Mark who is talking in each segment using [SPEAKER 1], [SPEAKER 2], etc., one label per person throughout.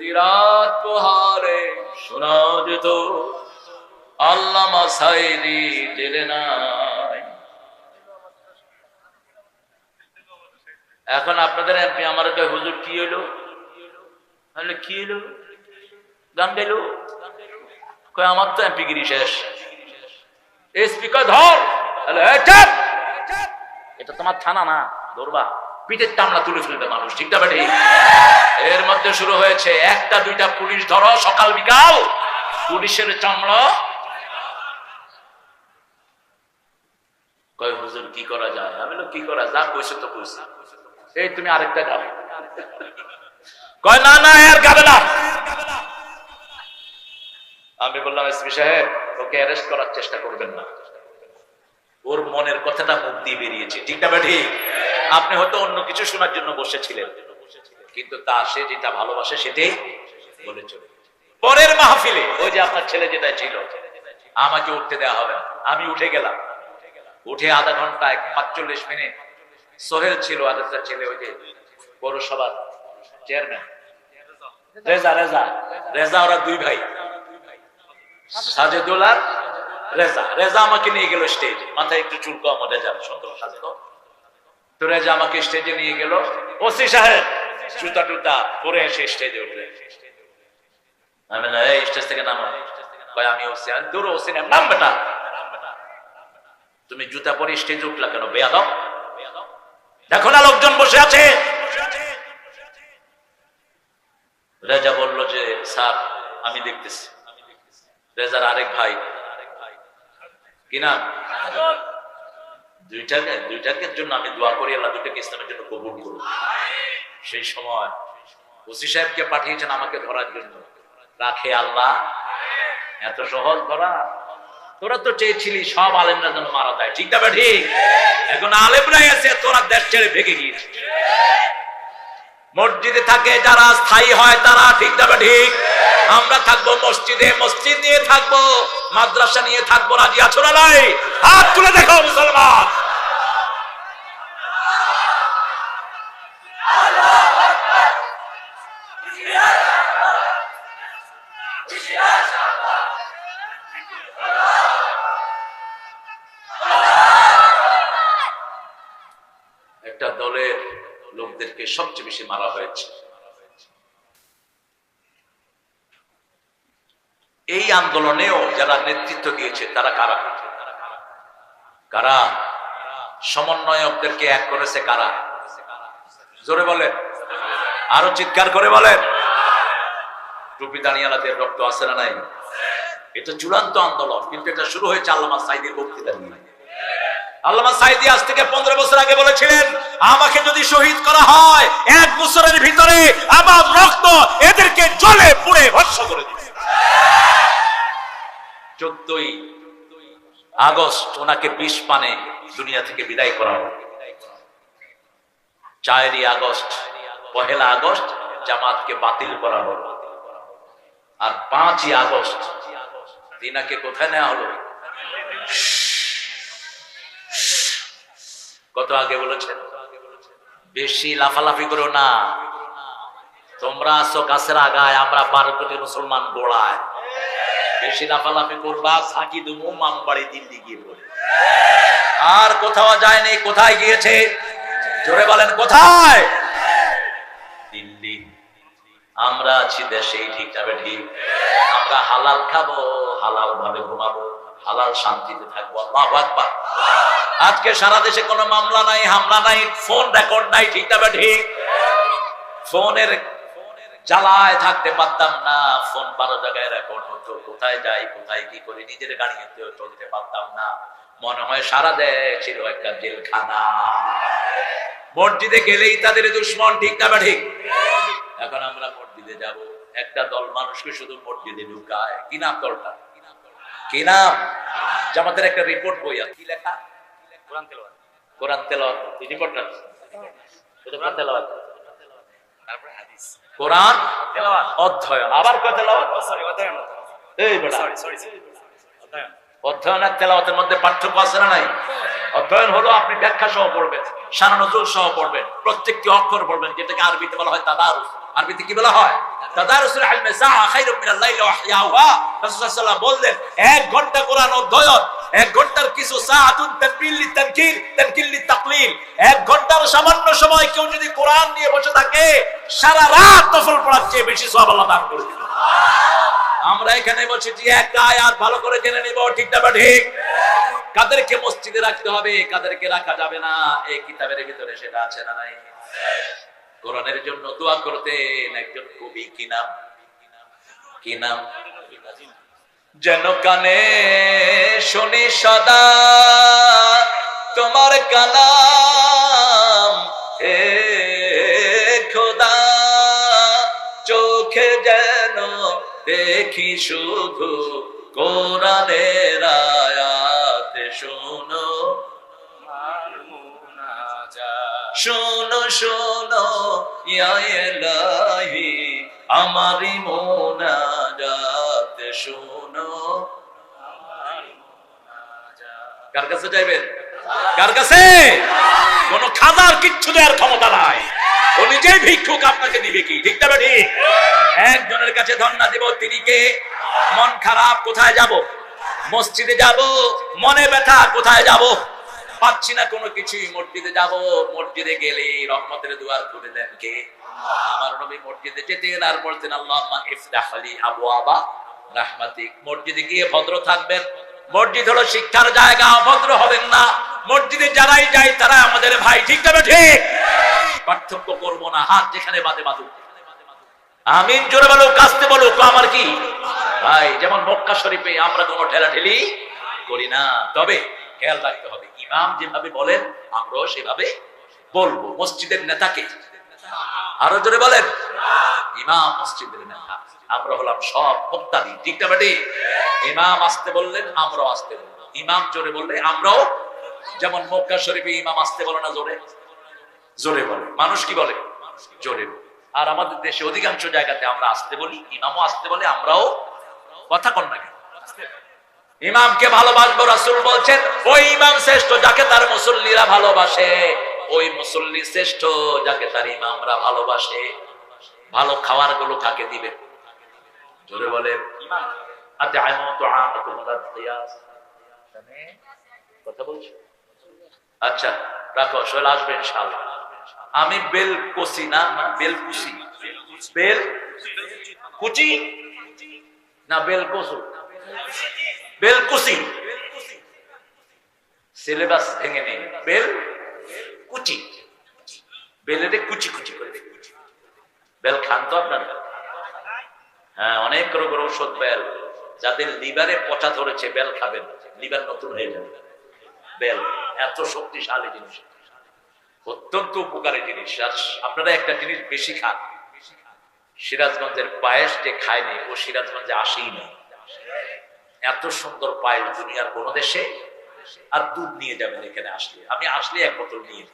[SPEAKER 1] যদি রাত পোহারে শোনা যেত, আল্লামা সাইদি জেলে নাই। এখন আপনাদের এমপি আমার হুজুর, কি হইল? তাহলে কি হইল? গান কয়, আমার তো এমপি গিরি শেষ। এসপি কয়, ধর! এই! এটা তোমার থানা না, ধরবা। পিঠের টামলা তুলে ফেলবে মানুষ, ঠিক না বেটি? এর মধ্যে শুরু হয়েছে, একটা, দুইটা পুলিশ, ধরো, সকাল, বিকাল। পুলিশের চামড়া। কি করা আমি তো এই তুমি আরেকটা না না আমি বললাম, এসপি সাহেব, ওকে অ্যারেস্ট করার চেষ্টা করবেন না। ওর মনের কথাটা মুখ দিয়ে বেরিয়েছে। ঠিক না বেঠি আপনি হয়তো অন্য কিছু শোনার জন্য বসেছিলেন। কিন্তু তা সে যেটা ভালোবাসে সেটাই বলে চলে। পরের মাহফিলে, ওই যে আপনার ছেলে যেটা ছিল, আমাকে উঠতে দেওয়া হবে। আমি উঠে গেলাম। উঠে আধা ঘণ্টা, এক পাঁচচল্লিশ মিনিট। সোহেল ছিল আরেকটা ছেলে ওই যে পৌরসভার চেয়ারম্যান রেজা রেজা। রেজা ওরা দুই ভাই। সাজেদুল আর রেজা রেজা আমাকে নিয়ে গেল স্টেজে মাথায় একটু চুল কম, রেজা সাজত তো রেজা আমাকে স্টেজে নিয়ে গেল। ওসি সাহেব, জুতা টুতা পরে এসে স্টেজে উঠলে স্টেজ স্টেজে উঠলা কেন দেখো না, লোকজন বসে আছে। রেজা বলল যে, স্যার, আমি দেখতেছি। রেজার আরেক ভাই কি নাম? দুইটাকে দুইটাকে জন্য আমি দোয়া করি, আল্লাহ দুটাকে ইসলামের জন্য কবুল করুন সেই সময় ওসি সাহেবকে পাঠিয়েছেন আমাকে ধরার জন্য। রাখে আল্লাহ। এত সহজ ধরা। তোরা তো চেয়েছিলি সব আলেমরা যেন মারা যায়। ঠিক না বা ঠিক? এখন আলেমরাই আছে, তোরা দেশ ছেড়ে ভেঙে গিয়েছে মসজিদে থাকে, যারা স্থায়ী হয় তারা, ঠিক না ঠিক? আমরা থাকব মসজিদে, মসজিদ নিয়ে থাকব, মাদ্রাসা নিয়ে থাকব, রাজি আছো না নাই? হাত তুলে দেখো মুসলমান। একটা দলের লোকদেরকে সবচেয়ে বেশি মারা হয়েছে। এই আন্দোলনেও যারা নেতৃত্ব দিয়েছে, তারা কারা? কারা? সমন্বয়কদেরকে এক করেছে কারা? জোরে বলেন। আরও চিৎকার করে বলেন। টুপি দাঁড়িয়ালাদের রক্ত আছে না নাই? এটা চূড়ান্ত আন্দোলন, কিন্তু এটা শুরু হয়েছে আল্লামা সাইদের বক্তৃতা নিয়ে। আল্লামা সাইদি আজ থেকে পনেরো বছর আগে বলেছিলেন, আমাকে যদি শহীদ করা হয়, এক বছরের ভিতরে আমার রক্ত এদেরকে জলে পুড়ে ভস্য করে দিবে। চোদ্দই আগস্ট ওনাকে বিষ পানে দুনিয়া থেকে বিদায় করা হয় চারই আগস্ট, পহেলা আগস্ট জামাতকে বাতিল করা হলো। আর পাঁচই আগস্ট দিনাকে কোথায় নেওয়া হলো? কত আগে বলেছেন? বেশি লাফালাফি করো না। তোমরা আসো গাছের আগায়, আমরা বারো কোটি মুসলমান গোড়ায়। বেশি লাফালাফি করবা সাকি দুমু মামু বাড়ি দিল্লি গিয়ে পড়ে। আর কোথাও যায়নি কোথায় গিয়েছে? জোরে বলেন, কোথায়? দিল্লি। আমরা আছি দেশেই, ঠিক যাবে ঠিক? আমরা হালাল খাব হালাল ভাবে ঘুমাবো, হালাল শান্তিতে থাকব, আল্লাহু আকবার। আজকে সারা দেশে কোনো মামলা নাই, হামলা নাই, ফোন রেকর্ড নাই, ঠিক যাবে ঠিক? ফোনের জ্বালায় থাকতে পারতাম না। ফোন বারো জায়গায় রেকর্ড হতো। কোথায় যাই কোথায় কি করি নিজের গাড়িতে চলতে পারতাম না। মনে হয় সারা দেশ ছিল একটা জেলখানা। মসজিদে গেলেই তাদের দুশ্মন ঠিক না বা ঠিক? এখন আমরা মসজিদে যাব। একটা দল মানুষকে শুধু মসজিদে ঢুকায়। কি নাম দলটা কি নাম? জামাতের একটা রিপোর্ট বই আছে। কি লেখা?
[SPEAKER 2] কোরআন তেলাওয়াত।
[SPEAKER 1] কোরআন তেলাওয়াত। রিপোর্ট না। শুধু কোরআন তেলাওয়াত।
[SPEAKER 2] তারপরে হাদিস।
[SPEAKER 1] কোরআন
[SPEAKER 2] তেলাওয়াত
[SPEAKER 1] অধ্যয়ন। আবার কয় তেলাওয়াত?
[SPEAKER 2] সরি অধ্যয়ন।
[SPEAKER 1] এই বেটা।
[SPEAKER 2] সরি সরি অধ্যয়ন।
[SPEAKER 1] অধ্যয়ন আর তেলাওয়াতের মধ্যে পার্থক্য আছে না নাই? অধ্যয়ন হলো আপনি ব্যাখ্যা সহ পড়বেন সারা সহ পড়বেন প্রত্যেকটি অক্ষর পড়বেন যেটাকে আরবিতে বলা হয় তাদারুস। আরবিতে কি বলা হয়? তাদারুসুল মিনাল লাইলি ওয়া। বললেন এক ঘণ্টা কোরআন অধ্যয়ন এক ঘণ্টার কিছু এক ঘণ্টার সামান্য সময় কেউ যদি কোরআন নিয়ে বসে থাকে, সারা রাত নফল পড়ার চেয়ে বেশি সওয়াব আল্লাহ দান করে আমরা এখানে বসেছি একটা আয়াত ভালো করে জেনে নিব, ঠিক না বা ঠিক? কাদেরকে মসজিদে রাখতে হবে, কাদেরকে রাখা যাবে না, এই কিতাবের ভিতরে সেটা আছে না নাই? কোরআনের জন্য দোয়া করতেন একজন কবি, কি নাম? কি নাম? যেন কানে শুনি সদা তোমার কালাম। এ খোদা, চোখে যেন দেখি শুধু কোরআনের আয়াত। শুনো, শোনো শোনো, ইয়া ইলাহি আমারি মোনাজাত। শোনো কার কাছে যাইবেন কার কাছে? কোন খাদার কিচ্ছু দেওয়ার ক্ষমতা নাই। ও নিজেই ভিক্ষুক, আপনাকে দিবে কি? ঠিক তবে ঠিক একজনের কাছে ধন্না দেব, তিনি কে? মন খারাপ, কোথায় যাব? মসজিদে যাব, মনে ব্যথা, কোথায় যাব? পাচ্ছি না কোনো কিছুই, মসজিদে যাব। মসজিদে গেলে রহমতের দুয়ার খুলে দেন কে? আমার নবী মসজিদে যেতেন আর বলতেন আল্লাহ ইফতাহ আলী আবু আবা রাহমাতিক। মসজিদে গিয়ে ভদ্র থাকবেন। মসজিদ হলো শিক্ষার জায়গা অভদ্র হবেন না। মসজিদে যারাই যায় তারা আমাদের ভাই। ঠিক তবে ঠিক পার্থক্য করব না। হাত যেখানে বাদে বাদুক আমিন, জোরে বলো, কাস্তে বলো আমার কি? ভাই, যেমন মক্কা শরীফে আমরা কোনো ঠেলাঠেলি করি না। তবে খেয়াল রাখতে হবে, ইমাম যেভাবে বলেন, আমরাও সেভাবে বলব। মসজিদের নেতাকে আরও জোরে বলেন। ইমাম মসজিদের নেতা। আমরা হলাম সব ঠিক না বেটি? ইমাম আসতে বললেন, আমরাও আসতে বলব ইমাম জোরে বললে, আমরাও। যেমন মক্কা শরীফে ইমাম আসতে বলে না জোরে? জোরে বলে। মানুষ কি বলে? জোরে আর আমাদের দেশে অধিকাংশ জায়গাতে আমরা আসতে বলি, ইমামও আসতে বলে, আমরাও। কথা কন না কেন? ইমামকে ভালোবাসবো, রাসূল বলছেন, ওই ইমাম শ্রেষ্ঠ যাকে তার মুসল্লিরা ভালোবাসে। ওই মুসল্লি শ্রেষ্ঠ যাকে তার ইমামরা ভালোবাসে। ভালো খাবারগুলো কাকে দিবে? জোরে বলে আচ্ছা কথা বলছো? আচ্ছা রাখো সোহেল আসবে ইনশাআল্লাহ। আমি বেল না না বেল কুসি বেল কুচি না বেল কসু বেল সিলেবাস ভেঙে নেই। বেল কুচি। বেলের কুচি কুচি করে বেল খান তো আপনারা? হ্যাঁ অনেক রোগের ঔষধ বেল। যাদের লিভারে পচা ধরেছে, বেল খাবেন। লিভার নতুন হয়ে যাবে। বেল, এত শক্তিশালী জিনিস। অত্যন্ত উপকারী জিনিস। আর আপনারা একটা জিনিস বেশি খান। সিরাজগঞ্জের পায়েস যে খায়নি ও সিরাজগঞ্জে আসেই না এত সুন্দর পায়েস দুনিয়ার কোন দেশে? আর দুধ নিয়ে যাবেন এখানে আসলে। আমি আসলে এক বোতল নিয়ে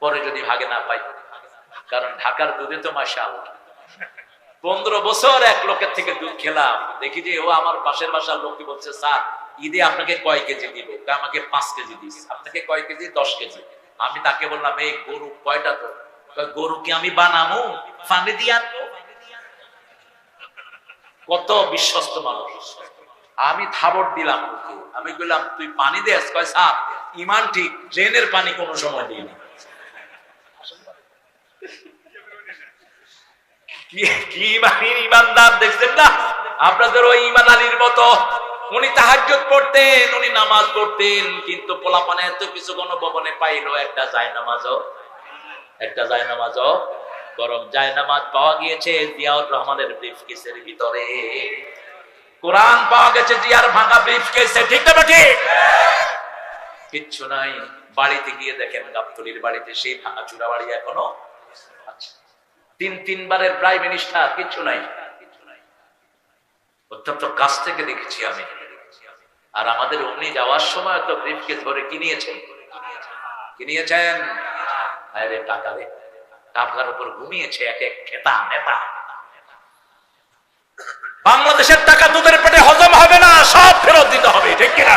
[SPEAKER 1] পরে যদি ভাগে না পাই কারণ ঢাকার দুধে তো মাসা আল্লাহ পনেরো বছর এক লোকের থেকে দুধ খেলাম। দেখি যে ও আমার পাশের বাসার লোককে বলছে, স্যার, ঈদে আপনাকে কয় কেজি দিব? আমাকে পাঁচ কেজি দিস। আপনাকে কয় কেজি? দশ কেজি। আমি তাকে বললাম, এই গরু কয়টা তো গরু কি আমি বানামো? ফানে দিয়ে আনব? কত বিশ্বস্ত মানুষ। আমি থাবর দিলাম ওকে। আমি বললাম তুই পানি দেস কয়, স্যার, ইমান ঠিক ট্রেনের পানি কোনো সময় দিই না কি- ইমানের ইমানদার দেখছেন না? আপনাদের ওই ইমান আলীর মতো। উনি পড়তেন, উনি নামাজ পড়তেন, কিন্তু পোলাপানে এত কিছু কোন ভবনে একটা যায় একটা যায় যায় নামাজ পাওয়া গিয়েছে জিয়াউর রহমানের ব্রিফ কেসের ভিতরে। কোরআন পাওয়া গেছে জিয়ার ভাঙা ব্রিফ কেসে ঠিক না ঠিক কিচ্ছু নাই। বাড়িতে গিয়ে দেখেন গাবতলির বাড়িতে সেই ভাঙা চূড়া বাড়ি এখনও তিন, তিনবারের প্রাইম মিনিস্টার কিছু নাই। অত্যন্ত কাছ থেকে দেখেছি আমি। আর আমাদের অমনি যাওয়ার সময় তো ব্রিফকে ধরে কিনিয়েছেন কিনিয়েছেন টাকা রে। টাকার উপর ঘুমিয়েছে এক এক খেতা নেতা। বাংলাদেশের টাকা তোদের পেটে হজম হবে না, সব ফেরত দিতে হবে, ঠিক কিনা?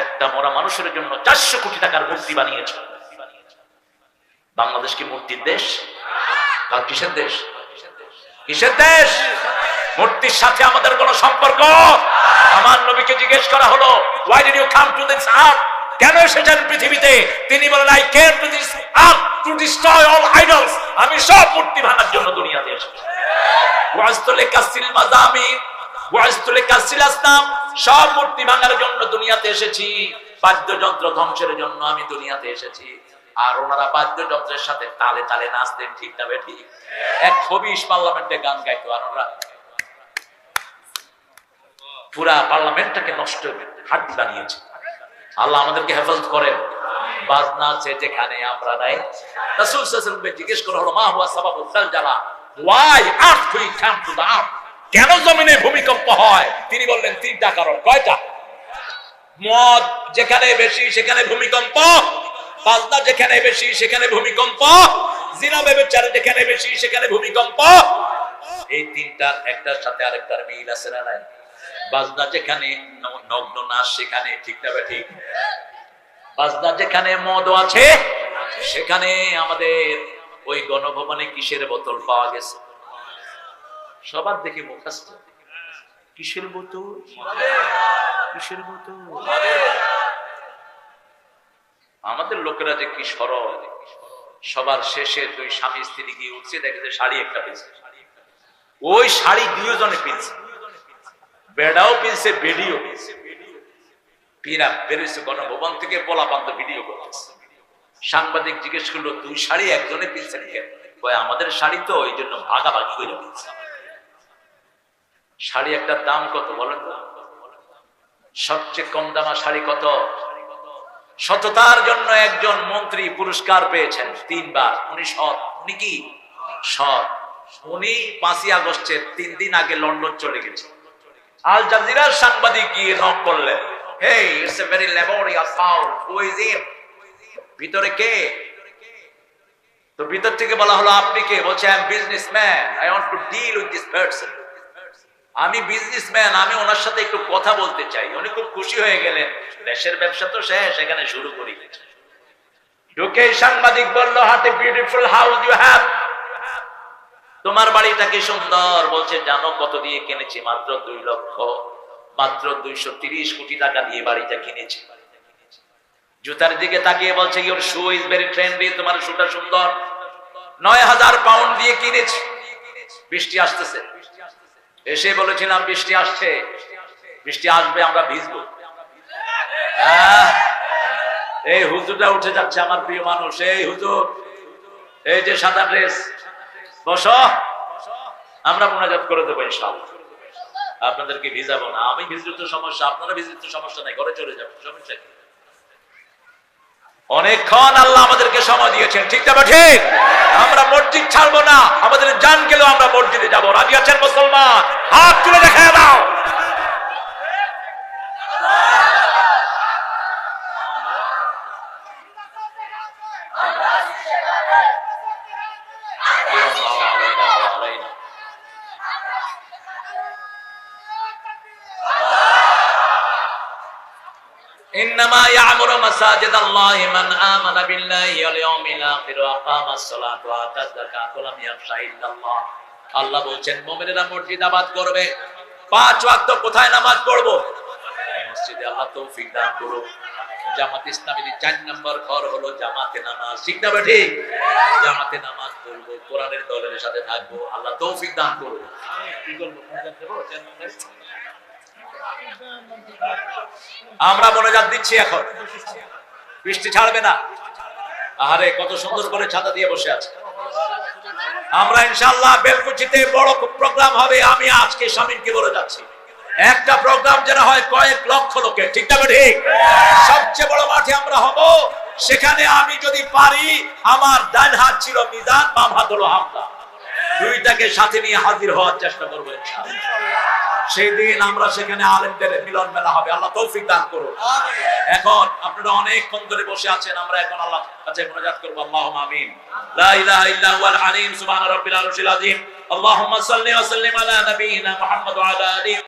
[SPEAKER 1] একটা মরা মানুষের জন্য চারশো কোটি টাকার মূর্তি বানিয়েছে। বাংলাদেশ কি মূর্তির দেশ? কিসের দেশ? কিসের দেশ? মূর্তির সাথে আমাদের কোনো সম্পর্ক? আমার নবীকে জিজ্ঞেস করা হলো কেন এসেছেন পৃথিবীতে? তিনি বলেন I came to this to destroy all idols আমি সব মূর্তি ভাঙার জন্য দুনিয়াতে এসেছি। কাসিল মাজামি ওয়াজতুলে কাসিল আসনাম সব মূর্তি ভাঙার জন্য দুনিয়াতে এসেছি। বাদ্যযন্ত্র ধ্বংসের জন্য আমি দুনিয়াতে এসেছি। আর ওনারা বাদ্যযন্ত্রের সাথে তালে তালে নাচতেন, ঠিক না ঠিক? এক ছবিশ পার্লামেন্টে গান গাইতো, আর ওরা পুরা পার্লামেন্টটাকে নষ্ট হাড্ডি বানিয়েছে। আল্লাহ আমাদেরকে হেফাজত করেন। বাজনা আছে যেখানে আমরা নাই। রাসূল সাল্লাল্লাহু জিজ্ঞেস করা হলো, মা হুয়া সাবাবু জালজালা ওয়াই কাম টু দা কেন জমিনে ভূমিকম্প হয়? তিনি বললেন, তিনটা কারণ। কয়টা? মদ যেখানে বেশি, সেখানে ভূমিকম্প। বাজনা যেখানে বেশি, সেখানে ভূমিকম্প। জিনা ব্যভিচার যেখানে বেশি, সেখানে ভূমিকম্প। এই তিনটার একটার সাথে আরেকটার মিল আছে না নাই? বাজনা যেখানে নগ্ন নাচ, সেখানে ঠিক না ঠিক বাজনা যেখানে মদ আছে, সেখানে আমাদের ওই গণভবনে কিসের বোতল পাওয়া গেছে? সবার দেখে মুখাস্ত কিসের বোতল? কিসের বোতল? আমাদের লোকেরা যে কি সরল, সবার শেষে দুই স্বামী স্ত্রী গিয়ে উঠছে, দেখে যে শাড়ি একটা পেয়েছে ওই শাড়ি দুজনে পেয়েছে বেড়াও পেয়েছে বেডিও পেয়েছে গণভবন থেকে সাংবাদিক জিজ্ঞেস করল, দুই শাড়ি একজনে আমাদের শাড়ি তো ওই জন্য ভাগাভাগি করে শাড়ি একটা দাম কত বলেন? সবচেয়ে কম দামা শাড়ি কত? সততার জন্য একজন মন্ত্রী পুরস্কার পেয়েছেন, তিনবার। উনি সৎ। উনি কি? সৎ। উনি পাঁচই আগস্টের তিন দিন আগে লন্ডন চলে গেছে আল জাজিরার সাংবাদিক গিয়ে নক করলেন ভিতরে কে? ভিতর থেকে বলা হলো, আপনি কে? বলছে টু ডিল আমি বিজনেসম্যান আমি ওনার সাথে একটু কথা বলতে চাই। উনি খুব খুশি হয়ে গেলেন। দেশের ব্যবসা তো শেষ, এখানে শুরু করি। ঢুকে সাংবাদিক বলল, হাতে বিউটিফুল হাউস ইউ হ্যাভ তোমার বাড়িটা কি সুন্দর? বলছে, জানো কত দিয়ে কিনেছি? মাত্র দুই লক্ষ। মাত্র দুইশো তিরিশ কোটি টাকা দিয়ে বাড়িটা কিনেছি। জুতার দিকে তাকিয়ে বলছে your shoe is very trendy তোমার শুটা সুন্দর। নয় হাজার পাউন্ড দিয়ে কিনেছি। বৃষ্টি আসতেছে। এসে বলেছিলাম, বৃষ্টি আসছে। বৃষ্টি আসবে, আমরা ভিজবো। এই হুজুরটা উঠে যাচ্ছে আমার প্রিয় মানুষ। এই হুজুর, এই যে সাদা ড্রেস, বস। আমরা মোনাজাত করে দেবো ইনশাআল্লাহ। আপনাদেরকে ভিজাবো না। আমি ভিজলে তো সমস্যা, আপনারা ভিজলে তো সমস্যা নাই, ঘরে চলে যাবেন, সমস্যা কি? অনেকক্ষণ আল্লাহ আমাদেরকে সময় দিয়েছেন। ঠিক যাব ঠিক? আমরা মসজিদ ছাড়বো না, আমাদের জান গেলেও আমরা মসজিদে যাব। রাজি আছেন মুসলমান? হাত তুলে দেখা দাও। إنما يعمر مساجد الله من آمن بالله واليوم الآخر وأقام الصلاة وآتى الزكاة ولم يخش إلا الله আল্লাহ বলছেন মোমেনেরা মসজিদ আবাদ করবে পাঁচ ওয়াক্ত কোথায় নামাজ পড়বো মসজিদে আল্লাহ তৌফিক দান করো জামাত ইসলামের চার নম্বর ঘর হলো জামাতে নামাজ ঠিক না ঠিক জামাতে নামাজ পড়বো কোরআনের দলের সাথে থাকবো আল্লাহ তৌফিক দান করবো কি করবো মোনাজাত দেবো? আমরা মনোজাত দিচ্ছি এখন। বৃষ্টি ছাড়বে না। আরে কত সুন্দর করে ছাতা দিয়ে বসে আছে। আমরা ইনশাল্লাহ বেলকুচিতে বড় প্রোগ্রাম হবে, আমি আজকে স্বামীকে বলে যাচ্ছি। একটা প্রোগ্রাম যেন হয় কয়েক লক্ষ লোকের, ঠিক না ঠিক সবচেয়ে বড় মাঠে আমরা হব, সেখানে আমি যদি পারি, আমার ডান হাত ছিল মিজান, বাম হাত হলো হামদা। দুইটাকে সাথে নিয়ে হাজির হওয়ার চেষ্টা করব ইনশাআল্লাহ। সেই দিন আমরা সেখানে আলেমদের মিলন মেলা হবে। আল্লাহ তৌফিক দান করুন। এখন আপনারা অনেকক্ষণ ধরে বসে আছেন আমরা এখন আল্লাহ কাছে মোনাজাত করব। আল্লাহুম আমিন। লা ইলাহা ইল্লা হুয়াল আলিম সুবহান রাব্বিল আরশিল আযীম। আল্লাহুম্মা সাল্লি ওয়া সাল্লিম আলা নাবিয়িনা মুহাম্মদ ওয়া আলা আলিহি